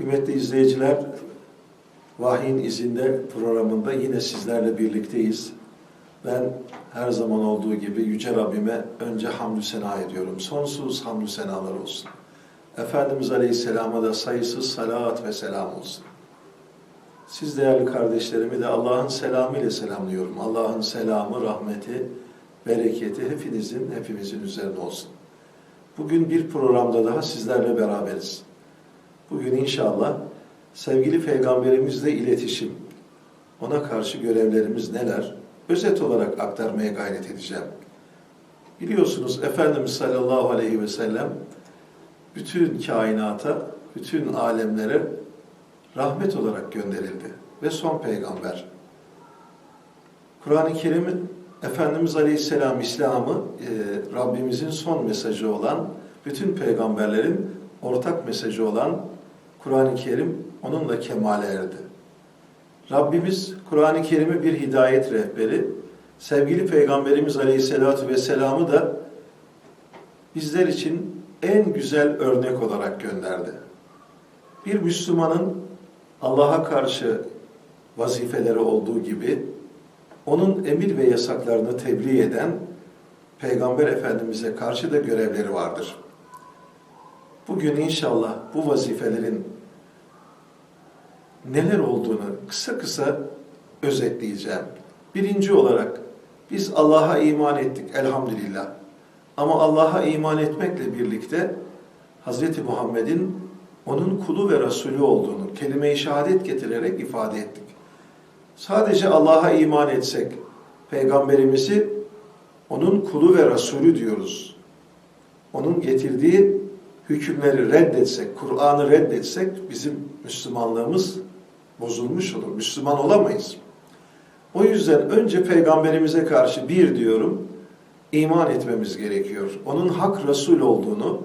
Kıymetli izleyiciler, Vahyin izinde programında yine sizlerle birlikteyiz. Ben her zaman olduğu gibi Yüce Rabbime önce hamdü sena ediyorum. Sonsuz hamdü senalar olsun. Efendimiz Aleyhisselam'a da sayısız salat ve selam olsun. Siz değerli kardeşlerimi de Allah'ın selamı ile selamlıyorum. Allah'ın selamı, rahmeti, bereketi hepinizin, hepimizin üzerine olsun. Bugün bir programda daha sizlerle beraberiz. Bugün inşallah sevgili peygamberimizle iletişim, ona karşı görevlerimiz neler? Özet olarak aktarmaya gayret edeceğim. Biliyorsunuz Efendimiz sallallahu aleyhi ve sellem bütün kainata, bütün alemlere rahmet olarak gönderildi ve son peygamber. Kur'an-ı Kerim'in Efendimiz Aleyhisselam İslam'ı e, Rabbimizin son mesajı olan, bütün peygamberlerin ortak mesajı olan Kur'an-ı Kerim onunla kemale erdi. Rabbimiz Kur'an-ı Kerim'i bir hidayet rehberi, sevgili Peygamberimiz Aleyhisselatü Vesselam'ı da bizler için en güzel örnek olarak gönderdi. Bir Müslümanın Allah'a karşı vazifeleri olduğu gibi onun emir ve yasaklarını tebliğ eden Peygamber Efendimiz'e karşı da görevleri vardır. Bugün inşallah bu vazifelerin neler olduğunu kısa kısa özetleyeceğim. Birinci olarak biz Allah'a iman ettik elhamdülillah. Ama Allah'a iman etmekle birlikte Hz. Muhammed'in onun kulu ve Resulü olduğunu kelime-i şehadet getirerek ifade ettik. Sadece Allah'a iman etsek, Peygamberimizi onun kulu ve Resulü diyoruz. Onun getirdiği hükümleri reddetsek, Kur'an'ı reddetsek bizim Müslümanlığımız bozulmuş olur. Müslüman olamayız. O yüzden önce Peygamberimize karşı bir diyorum, iman etmemiz gerekiyor. Onun hak Resul olduğunu,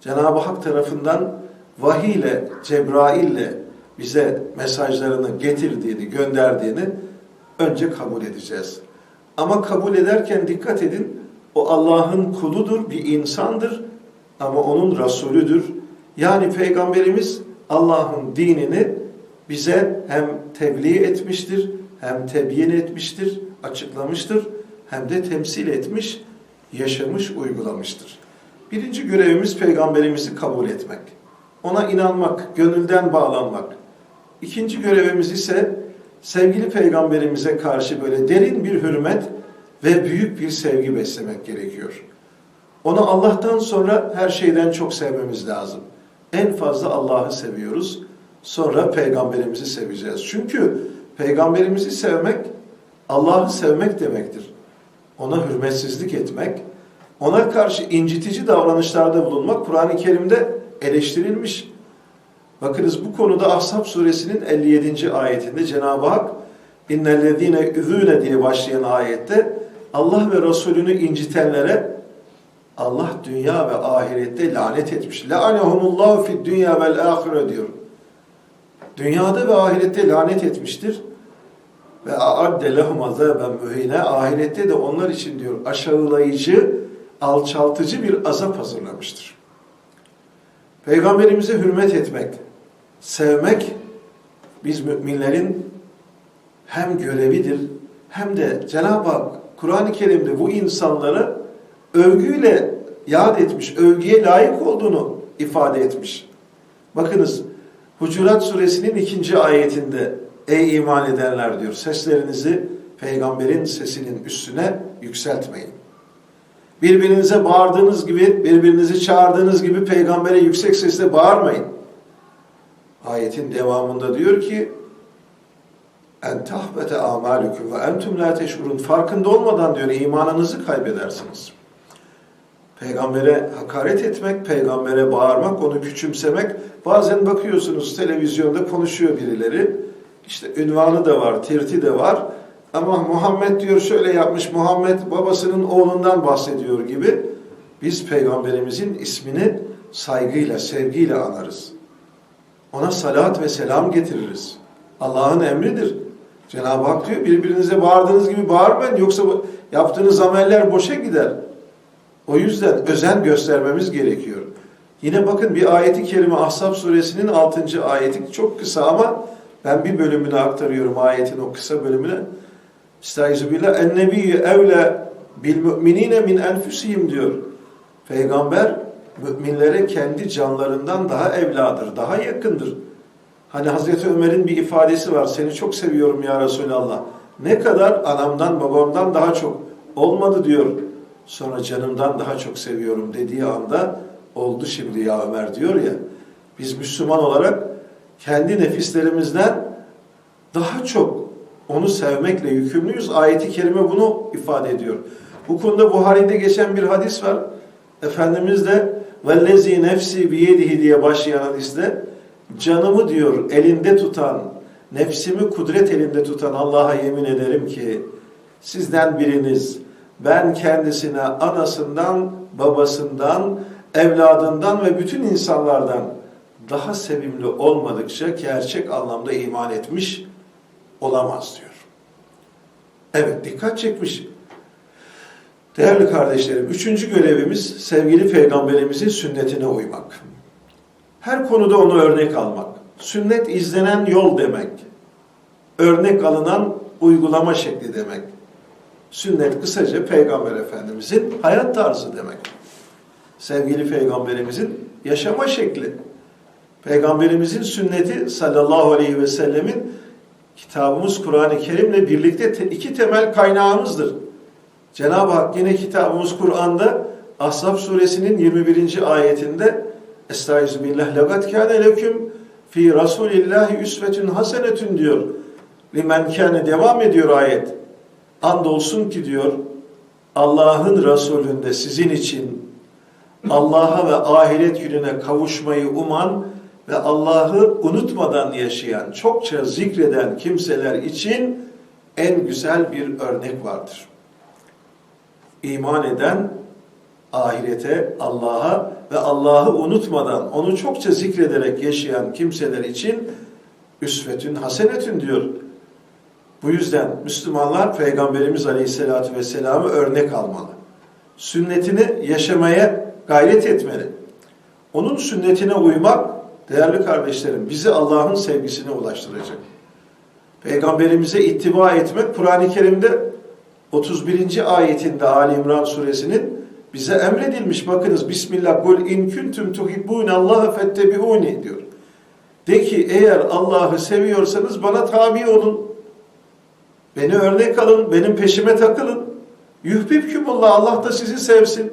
Cenab-ı Hak tarafından vahiy ile, Cebrail ile bize mesajlarını getirdiğini, gönderdiğini önce kabul edeceğiz. Ama kabul ederken dikkat edin, o Allah'ın kuludur, bir insandır ama onun Resulüdür. Yani Peygamberimiz Allah'ın dinini bize hem tebliğ etmiştir, hem tebyin etmiştir, açıklamıştır, hem de temsil etmiş, yaşamış, uygulamıştır. Birinci görevimiz Peygamberimizi kabul etmek. Ona inanmak, gönülden bağlanmak. İkinci görevimiz ise sevgili Peygamberimize karşı böyle derin bir hürmet ve büyük bir sevgi beslemek gerekiyor. Onu Allah'tan sonra her şeyden çok sevmemiz lazım. En fazla Allah'ı seviyoruz. Sonra peygamberimizi seveceğiz. Çünkü peygamberimizi sevmek Allah'ı sevmek demektir. Ona hürmetsizlik etmek, ona karşı incitici davranışlarda bulunmak Kur'an-ı Kerim'de eleştirilmiş. Bakınız bu konuda Ahzab suresinin 57. ayetinde Cenab-ı Hak innellezine üzüne diye başlayan ayette Allah ve Resulünü incitenlere Allah dünya ve ahirette lanet etmiş. La'anehumullahu fid dünya vel ahire diyor. Dünyada ve ahirette lanet etmiştir. Ve a'adde lehum azaben mühine ahirette de onlar için diyor aşağılayıcı, alçaltıcı bir azap hazırlamıştır. Peygamberimize hürmet etmek, sevmek biz müminlerin hem görevidir hem de Cenab-ı Hak Kur'an-ı Kerim'de bu insanları övgüyle yad etmiş, övgüye layık olduğunu ifade etmiş. Bakınız Hucurat suresinin ikinci ayetinde ey iman edenler diyor seslerinizi peygamberin sesinin üstüne yükseltmeyin. Birbirinize bağırdığınız gibi, birbirinizi çağırdığınız gibi peygambere yüksek sesle bağırmayın. Ayetin devamında diyor ki en tahbete amalukum ve entum la teşurun farkında olmadan diyor imanınızı kaybedersiniz. Peygambere hakaret etmek, peygambere bağırmak, onu küçümsemek. Bazen bakıyorsunuz televizyonda konuşuyor birileri. İşte ünvanı da var, tirti de var. Ama Muhammed diyor şöyle yapmış, Muhammed babasının oğlundan bahsediyor gibi. Biz peygamberimizin ismini saygıyla, sevgiyle anarız. Ona salat ve selam getiririz. Allah'ın emridir. Cenab-ı Hak diyor birbirinize bağırdığınız gibi bağırmayın yoksa yaptığınız ameller boşa gider. O yüzden özen göstermemiz gerekiyor. Yine bakın bir ayeti kerime Ahzab suresinin 6. ayeti çok kısa ama ben bir bölümünü aktarıyorum ayetin o kısa bölümüne. Estaizu billah. En nebiyyü evle bil müminine min enfusihim diyor. Peygamber müminlere kendi canlarından daha evladır, daha yakındır. Hani Hazreti Ömer'in bir ifadesi var. Seni çok seviyorum ya Resulallah. Ne kadar anamdan babamdan daha çok olmadı diyor. Sonra canımdan daha çok seviyorum dediği anda oldu şimdi ya Ömer diyor ya. Biz Müslüman olarak kendi nefislerimizden daha çok onu sevmekle yükümlüyüz. Ayeti kerime bunu ifade ediyor. Bu konuda Buhari'de geçen bir hadis var. Efendimiz de vellezi nefsi biyedihi diye başlayan hadiste canımı diyor elinde tutan, nefsimi kudret elinde tutan Allah'a yemin ederim ki sizden biriniz ben kendisine anasından, babasından, evladından ve bütün insanlardan daha sevimli olmadıkça gerçek anlamda iman etmiş olamaz diyor. Evet dikkat çekmiş. Değerli kardeşlerim, üçüncü görevimiz sevgili peygamberimizin sünnetine uymak. Her konuda onu örnek almak. Sünnet izlenen yol demek. Örnek alınan uygulama şekli demek. Sünnet kısaca Peygamber Efendimizin hayat tarzı demek. Sevgili Peygamberimizin yaşama şekli. Peygamberimizin sünneti sallallahu aleyhi ve sellemin kitabımız Kur'an-ı Kerim'le birlikte te iki temel kaynağımızdır. Cenab-ı Hak yine kitabımız Kur'an'da Ashab suresinin 21. ayetinde Estaizu billah legat kâne leküm fi rasulillahi üsvetün hasenetün diyor. Limen kâne devam ediyor ayet. Andolsun ki diyor Allah'ın Resulünde sizin için Allah'a ve ahiret gününe kavuşmayı uman ve Allah'ı unutmadan yaşayan, çokça zikreden kimseler için en güzel bir örnek vardır. İman eden ahirete, Allah'a ve Allah'ı unutmadan, onu çokça zikrederek yaşayan kimseler için üsvetün hasenetün diyor. Bu yüzden Müslümanlar Peygamberimiz Aleyhisselatü Vesselam'ı örnek almalı. Sünnetini yaşamaya gayret etmeli. Onun sünnetine uymak, değerli kardeşlerim, bizi Allah'ın sevgisine ulaştıracak. Peygamberimize ittiba etmek, Kur'an-ı Kerim'de 31. ayetinde Ali İmran suresinin bize emredilmiş. Bakınız Bismillah kul in kuntum tuhibbunallaha fettebi'uni diyor. De ki eğer Allah'ı seviyorsanız bana tabi olun. Beni örnek alın, benim peşime takılın. Yuhbibkumullah Allah da sizi sevsin.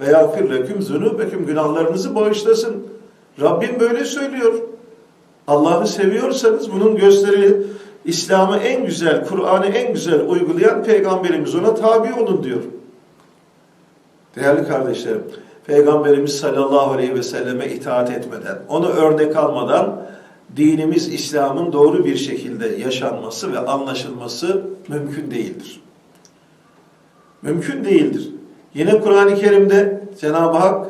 Ve yagfir leküm zunubeküm günahlarınızı bağışlasın. Rabbim böyle söylüyor. Allah'ı seviyorsanız bunun gösteri İslam'ı en güzel, Kur'an'ı en güzel uygulayan peygamberimiz ona tabi olun diyor. Değerli kardeşlerim, Peygamberimiz sallallahu aleyhi ve selleme itaat etmeden, onu örnek almadan dinimiz İslam'ın doğru bir şekilde yaşanması ve anlaşılması mümkün değildir. Mümkün değildir. Yine Kur'an-ı Kerim'de Cenab-ı Hak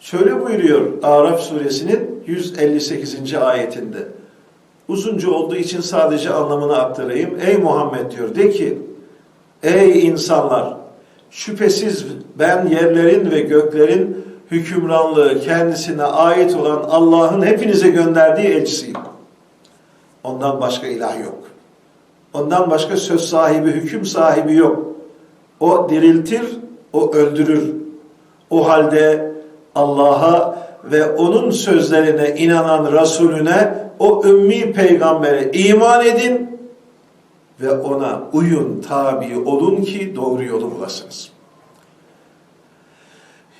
şöyle buyuruyor Araf suresinin 158. ayetinde. Uzunca olduğu için sadece anlamını aktarayım. Ey Muhammed diyor de ki ey insanlar şüphesiz ben yerlerin ve göklerin hükümranlığı kendisine ait olan Allah'ın hepinize gönderdiği elçisiyim. Ondan başka ilah yok. Ondan başka söz sahibi, hüküm sahibi yok. O diriltir, o öldürür. O halde Allah'a ve onun sözlerine inanan Resulüne, o ümmi peygambere iman edin ve ona uyun, tabi olun ki doğru yolu bulasınız.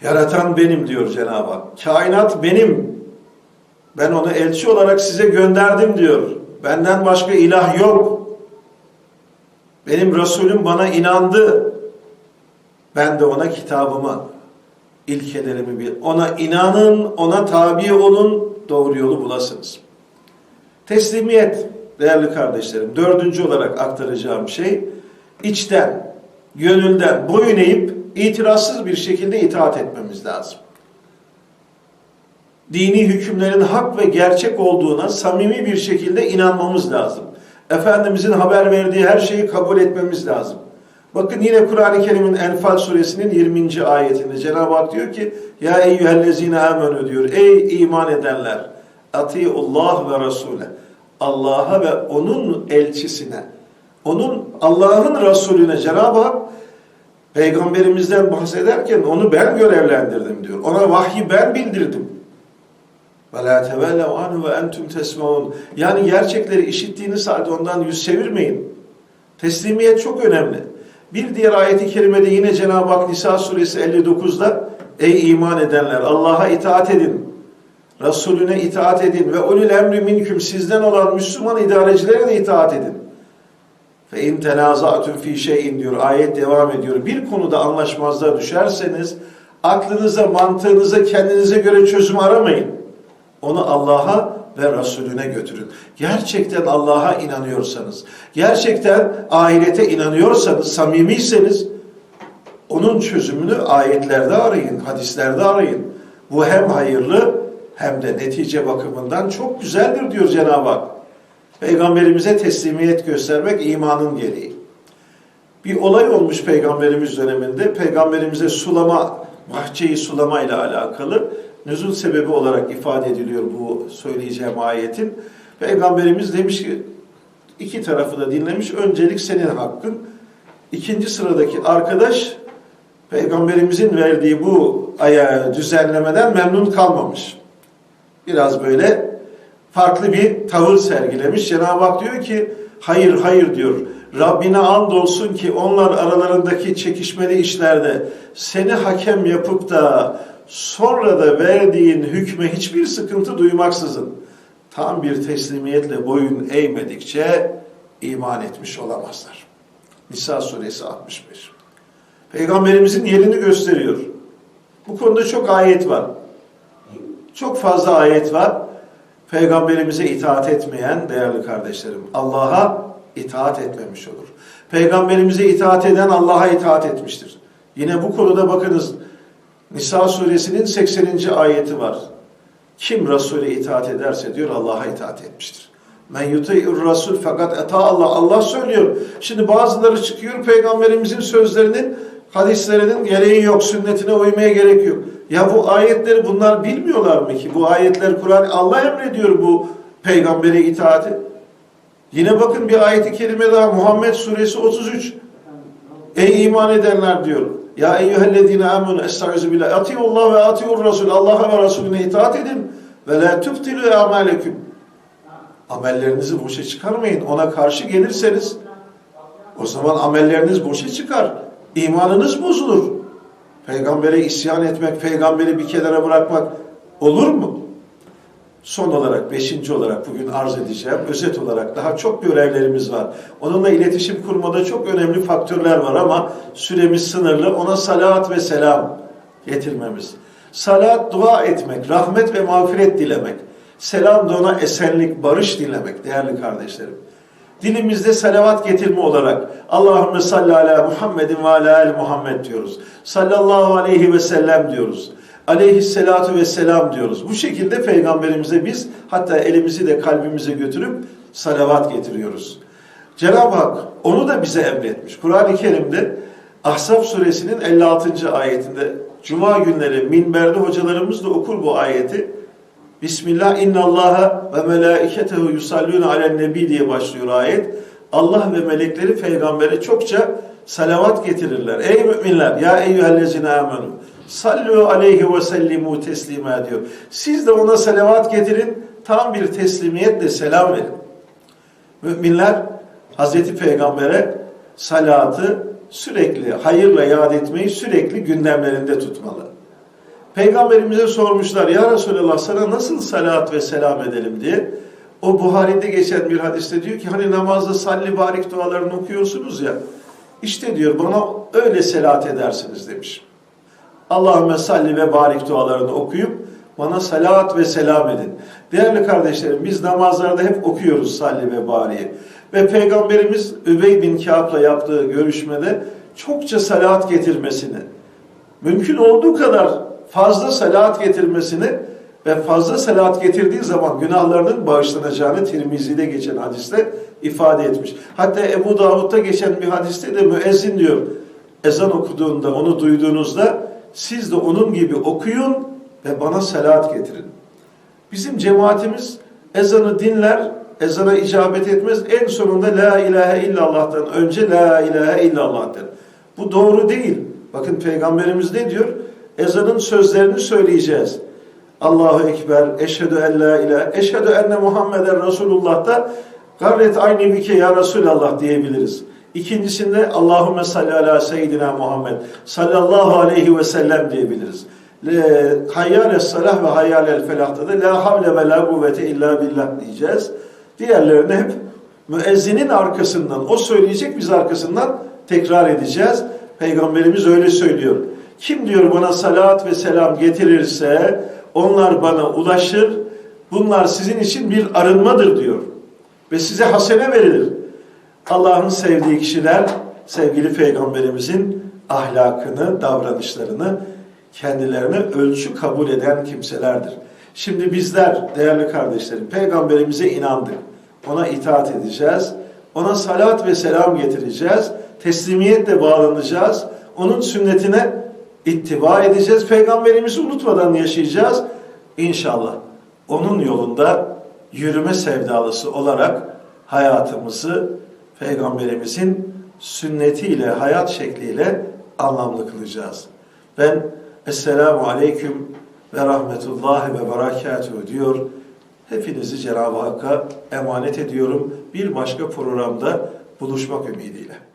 Yaratan benim diyor Cenab-ı Hak. Kainat benim. Ben onu elçi olarak size gönderdim diyor. Benden başka ilah yok. Benim Resulüm bana inandı. Ben de ona kitabımı, ilkelerimi bir. Ona inanın, ona tabi olun, doğru yolu bulasınız. Teslimiyet değerli kardeşlerim. Dördüncü olarak aktaracağım şey içten, gönülden boyun eğip itirazsız bir şekilde itaat etmemiz lazım. Dini hükümlerin hak ve gerçek olduğuna samimi bir şekilde inanmamız lazım. Efendimizin haber verdiği her şeyi kabul etmemiz lazım. Bakın yine Kur'an-ı Kerim'in Enfal suresinin 20. ayetinde Cenab-ı Hak diyor ki Ya eyyühellezine amenü diyor. Ey iman edenler Atiullah ve Resulü Allah'a ve onun elçisine onun Allah'ın Resulüne Cenab-ı Hak peygamberimizden bahsederken onu ben görevlendirdim diyor. Ona vahyi ben bildirdim. Tevellev anhu ve entum tesmaun. Yani gerçekleri işittiğiniz halde ondan yüz çevirmeyin. Teslimiyet çok önemli. Bir diğer ayeti kerimede yine Cenab-ı Hak Nisa suresi 59'da Ey iman edenler Allah'a itaat edin. Resulüne itaat edin ve ulul emri minküm sizden olan Müslüman idarecilere de itaat edin. Fe in tenaza'tum fi şeyin diyor. Ayet devam ediyor. Bir konuda anlaşmazlığa düşerseniz aklınıza, mantığınıza, kendinize göre çözüm aramayın. Onu Allah'a ve Resulüne götürün. Gerçekten Allah'a inanıyorsanız, gerçekten ahirete inanıyorsanız, samimiyseniz onun çözümünü ayetlerde arayın, hadislerde arayın. Bu hem hayırlı hem de netice bakımından çok güzeldir diyor Cenab-ı Hak. Peygamberimize teslimiyet göstermek imanın gereği. Bir olay olmuş peygamberimiz döneminde. Peygamberimize sulama, bahçeyi sulama ile alakalı nüzul sebebi olarak ifade ediliyor bu söyleyeceğim ayetin. Peygamberimiz demiş ki iki tarafı da dinlemiş. Öncelik senin hakkın. İkinci sıradaki arkadaş peygamberimizin verdiği bu aya düzenlemeden memnun kalmamış. Biraz böyle farklı bir tavır sergilemiş. Cenab-ı Hak diyor ki hayır hayır diyor. Rabbine andolsun ki onlar aralarındaki çekişmeli işlerde seni hakem yapıp da sonra da verdiğin hükme hiçbir sıkıntı duymaksızın tam bir teslimiyetle boyun eğmedikçe iman etmiş olamazlar. Nisa suresi 65. Peygamberimizin yerini gösteriyor. Bu konuda çok ayet var. Çok fazla ayet var. Peygamberimize itaat etmeyen değerli kardeşlerim Allah'a itaat etmemiş olur. Peygamberimize itaat eden Allah'a itaat etmiştir. Yine bu konuda bakınız Nisa suresinin 80. ayeti var. Kim Resul'e itaat ederse diyor Allah'a itaat etmiştir. Men yuti'ur Rasul fakat eta Allah. Allah söylüyor. Şimdi bazıları çıkıyor peygamberimizin sözlerinin hadislerinin gereği yok, sünnetine uymaya gerek yok. Ya bu ayetleri bunlar bilmiyorlar mı ki? Bu ayetler Kur'an Allah emrediyor bu peygambere itaati. Yine bakın bir ayeti kerime daha Muhammed suresi 33. Ey iman edenler diyor. Ya eyyühellezine amenu estaizu billah. Atiullah ve atiur Rasul. Allah'a ve Resulüne itaat edin. Ve la tüftilü ameleküm. Amellerinizi boşa çıkarmayın. Ona karşı gelirseniz o zaman amelleriniz boşa çıkar. İmanınız bozulur. Peygambere isyan etmek, peygamberi bir kenara bırakmak olur mu? Son olarak, beşinci olarak bugün arz edeceğim. Özet olarak daha çok görevlerimiz var. Onunla iletişim kurmada çok önemli faktörler var ama süremiz sınırlı. Ona salat ve selam getirmemiz. Salat dua etmek, rahmet ve mağfiret dilemek. Selam da ona esenlik, barış dilemek değerli kardeşlerim. Dilimizde salavat getirme olarak Allahümme salli ala Muhammedin ve ala el Muhammed diyoruz. Sallallahu aleyhi ve sellem diyoruz. Aleyhisselatu vesselam diyoruz. Bu şekilde peygamberimize biz hatta elimizi de kalbimize götürüp salavat getiriyoruz. Cenab-ı Hak onu da bize emretmiş. Kur'an-ı Kerim'de Ahzab suresinin 56. ayetinde Cuma günleri minberde hocalarımız da okur bu ayeti. Bismillah innallaha ve melaiketehu yusallune alen nebi diye başlıyor ayet. Allah ve melekleri peygambere çokça salavat getirirler. Ey müminler ya eyyühellezine amenu sallu aleyhi ve sellimu teslima diyor. Siz de ona salavat getirin tam bir teslimiyetle selam verin. Müminler Hazreti Peygamber'e salatı sürekli hayırla yad etmeyi sürekli gündemlerinde tutmalı. Peygamberimize sormuşlar ya Resulallah sana nasıl salat ve selam edelim diye. O Buhari'de geçen bir hadiste diyor ki hani namazda salli barik dualarını okuyorsunuz ya. İşte diyor bana öyle selat edersiniz demiş. Allahümme salli ve barik dualarını okuyup bana salat ve selam edin. Değerli kardeşlerim biz namazlarda hep okuyoruz salli ve bariyi. Ve Peygamberimiz Übey bin Kâb'la yaptığı görüşmede çokça salat getirmesini, mümkün olduğu kadar fazla salat getirmesini ve fazla salat getirdiği zaman günahlarının bağışlanacağını Tirmizi'de geçen hadiste ifade etmiş. Hatta Ebu Davud'da geçen bir hadiste de müezzin diyor, ezan okuduğunda, onu duyduğunuzda siz de onun gibi okuyun ve bana salat getirin. Bizim cemaatimiz ezanı dinler, ezana icabet etmez. En sonunda la ilahe illallah'tan önce la ilahe illallah der. Bu doğru değil. Bakın Peygamberimiz ne diyor? Ezanın sözlerini söyleyeceğiz. Allahu Ekber, eşhedü en la ilahe, eşhedü enne Muhammeden Resulullah da gayret aynı bike ya Resulallah diyebiliriz. İkincisinde Allahümme salli ala seyyidina Muhammed sallallahu aleyhi ve sellem diyebiliriz. Hayyâle salah ve hayyâle felahta da la havle ve la kuvvete illa billah diyeceğiz. Diğerlerini hep müezzinin arkasından, o söyleyecek biz arkasından tekrar edeceğiz. Peygamberimiz öyle söylüyor. Kim diyor bana salat ve selam getirirse onlar bana ulaşır. Bunlar sizin için bir arınmadır diyor. Ve size hasene verilir. Allah'ın sevdiği kişiler sevgili peygamberimizin ahlakını, davranışlarını kendilerine ölçü kabul eden kimselerdir. Şimdi bizler değerli kardeşlerim peygamberimize inandık. Ona itaat edeceğiz. Ona salat ve selam getireceğiz. Teslimiyetle bağlanacağız. Onun sünnetine ittiba edeceğiz. Peygamberimizi unutmadan yaşayacağız. İnşallah onun yolunda yürüme sevdalısı olarak hayatımızı Peygamberimizin sünnetiyle, hayat şekliyle anlamlı kılacağız. Ben Esselamu Aleyküm ve Rahmetullahi ve Berekatuhu diyor. Hepinizi Cenab-ı Hakk'a emanet ediyorum. Bir başka programda buluşmak ümidiyle.